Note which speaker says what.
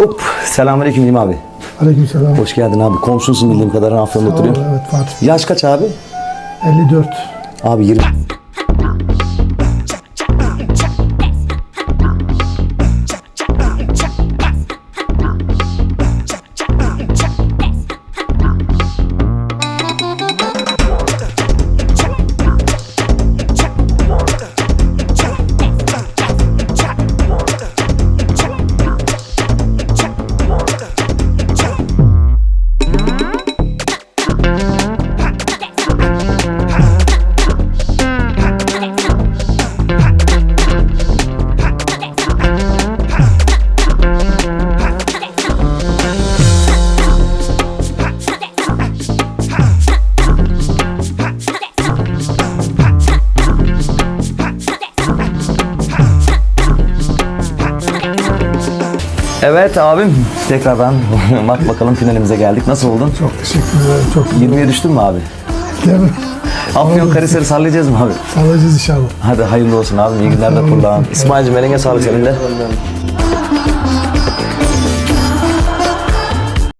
Speaker 1: Hop. Selamünaleyküm İlmi abi.
Speaker 2: Aleykümselam.
Speaker 1: Hoş geldin abi. Komşusun bildiğim kadar Afyon'da oturuyor.
Speaker 2: Evet Fatih.
Speaker 1: Yaş kaç abi?
Speaker 2: 54.
Speaker 1: Abi 20. Evet abim. Tekrardan bak bakalım finalimize geldik. Nasıl oldun?
Speaker 2: Çok teşekkür ederim. Çok iyi.
Speaker 1: 20'ye düştün mü abi?
Speaker 2: Değil mi?
Speaker 1: Afyon Karahisar'ı sallayacağız mı abi?
Speaker 2: Sallayacağız inşallah.
Speaker 1: Hadi hayırlı olsun abi. İyi günler de kullan. İsmail'cim eline sağlık senin de.